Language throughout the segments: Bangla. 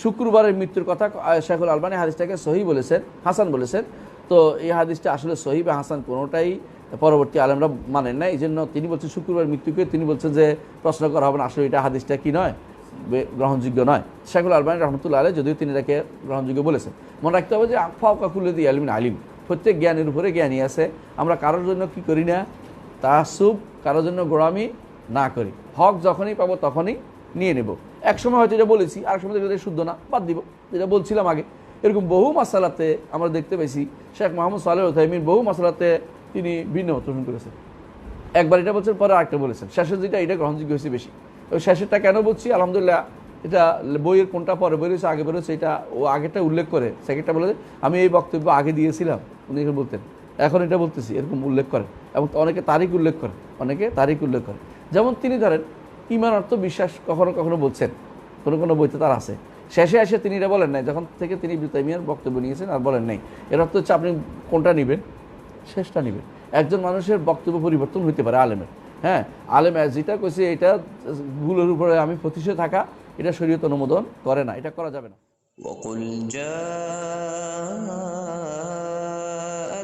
শুক্রবারের মৃত্যুর কথা শেখুল আলবানী হাদিসটাকে সহি বলেছেন, হাসান বলেছেন। তো এই হাদিসটা আসলে সহি বা হাসান কোনোটাই পরবর্তী আলেমরা মানেন না। এই জন্য তিনি বলছেন শুক্রবার মৃত্যুকে, তিনি বলছেন যে প্রশ্ন করা হবে না, আসলে এটা হাদিসটা কি নয়? গ্রহণযোগ্য নয়। শেখুল আলবানী রহমতুল্লাহ আলী যদিও তিনি এটাকে গ্রহণযোগ্য বলেছেন। মনে রাখতে হবে যে ফাউকাকুল্লদি আলিমিন আলিম প্রত্যেক জ্ঞানের উপরে জ্ঞানী আছে। আমরা কারোর জন্য কি করি না? তা তাসুব কারোর জন্য গোড়ামি না করি। হক যখনই পাবো তখনই নিয়ে নেব। এক সময় হয়তো এটা বলেছি আর সময় দেখব শুদ্ধ না, বাদ দিব। যেটা বলছিলাম আগে, এরকম বহু মশালাতে আমরা দেখতে পেয়েছি, শেখ মোহাম্মদ সালেহ ওথাইমিন বহু মশালাতে তিনি ভিন্ন পোষণ করেছেন। একবার এটা বলছেন, পরে আরেকটা বলেছেন। শেষের যেটা, এটা গ্রহণযোগ্য হয়েছে বেশি। তো শেষেরটা কেন বলছি? আলহামদুলিল্লাহ, এটা বইয়ের কোনটা পরে বেরিয়েছে, আগে বেরোচ্ছে এটা ও আগেরটা উল্লেখ করে, সেকেন্ডটা বলে আমি এই বক্তব্য আগে দিয়েছিলাম, উনি এটা বলতেন। এখন এটা বলতেছি, এরকম উল্লেখ করে এবং অনেকে তারিখ উল্লেখ করে অনেকে তারিখ উল্লেখ করে যেমন তিনি ধরেন ইমান অর্থ বিশ্বাস কখনো কখনো বলছেন কোনো কোনো বইতে তার আছে শেষে এসে তিনি এটা বলেন নাই যখন থেকে তিনি বিতাইমিয়ার বক্তব্য নিয়েছেন আর বলেন নাই এর অর্থ হচ্ছে আপনি কোনটা নেবেন শেষটা নেবেন একজন মানুষের বক্তব্য পরিবর্তন হইতে পারে আলেমের হ্যাঁ আলেম যেটা কইছে এটা ভুলের উপরে আমি প্রতিষ্ঠিত থাকা এটা শরীয়ত অনুমোদন করে না এটা করা যাবে না وقل جاء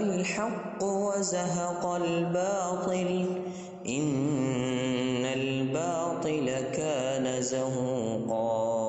الحق وزهق الباطل إن لكان زهوقا.